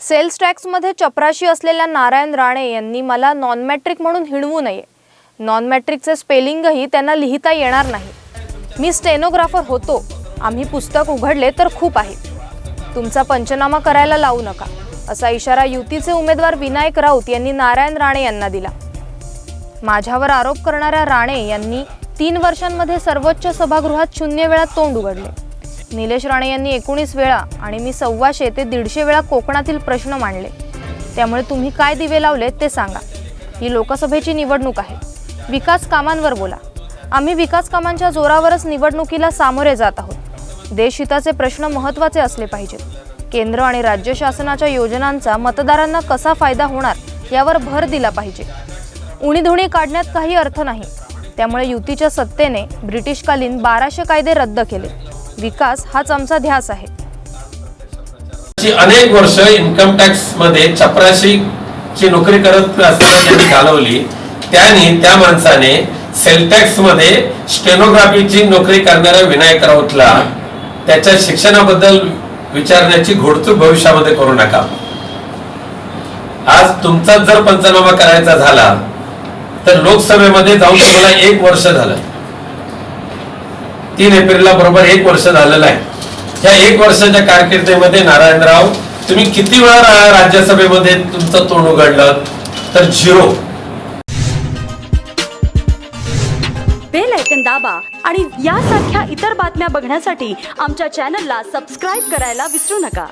Cells टॅक्समध्ये चपराशी असलेल्या नारायण राणे यांनी मला नॉन मॅट्रिक म्हणून हिणवू नये. नॉन मॅट्रिकचे स्पेलिंगही त्यांना लिहिता येणार नाही. मी स्टेनोग्राफर होतो. आम्ही पुस्तक उघडले तर खूप आहे. तुमचा पंचनामा करायला लावू नका असा इशारा युतीचे उमेदवार विनायक राऊत यांनी नारायण राणे यांना दिला. माझ्यावर आरोप करणाऱ्या राणे यांनी तीन वर्षांमध्ये सर्वोच्च सभागृहात शून्य वेळा तोंड उघडले. निलेश राणे यांनी एकोणीस वेळा आणि मी सव्वाशे ते दीडशे वेळा कोकणातील प्रश्न मांडले. त्यामुळे तुम्ही काय दिवे लावले ते सांगा. ही लोकसभेची निवडणूक आहे. विकास कामांवर बोला. आम्ही विकास कामांच्या जोरावरच निवडणुकीला सामोरे जात आहोत. देशहिताचे प्रश्न महत्त्वाचे असले पाहिजेत. केंद्र आणि राज्य शासनाच्या योजनांचा मतदारांना कसा फायदा होणार यावर भर दिला पाहिजे. उणीधुणी काढण्यात काही अर्थ नाही. त्यामुळे युतीच्या सत्तेने ब्रिटिशकालीन बाराशे कायदे रद्द केले. विकास हाच आमचा ध्यास आहे. अनेक वर्ष इन्कम टॅक्समध्ये चपराशी ची नोकरी करत असताना ज्यांनी घालवली त्यांनी त्या माणसाने सेल टॅक्समध्ये स्टेनोग्राफीची नोकरी करणाऱ्या विनायक राऊतला त्याच्या शिक्षणाबद्दल विचारण्याची घोडचूक भविष्यामध्ये करू नका. आज तुमचाच जर पंचनामा करायचा झाला तर लोकसभेमध्ये जाऊन तुम्हाला एक वर्ष झालं. तीन एप्रिलला बरोबर एक वर्ष झालेलं आहे. या एक वर्षाच्या कारकिर्दीमध्ये नारायणराव तुम्ही किती वेळा राज्यसभेमध्ये तुमचं तोंड उघडलं? तर झिरो. बेल ऐकन दाबा आणि यासारख्या इतर बातम्या बघण्यासाठी आमच्या चॅनलला सबस्क्राईब करायला विसरू नका.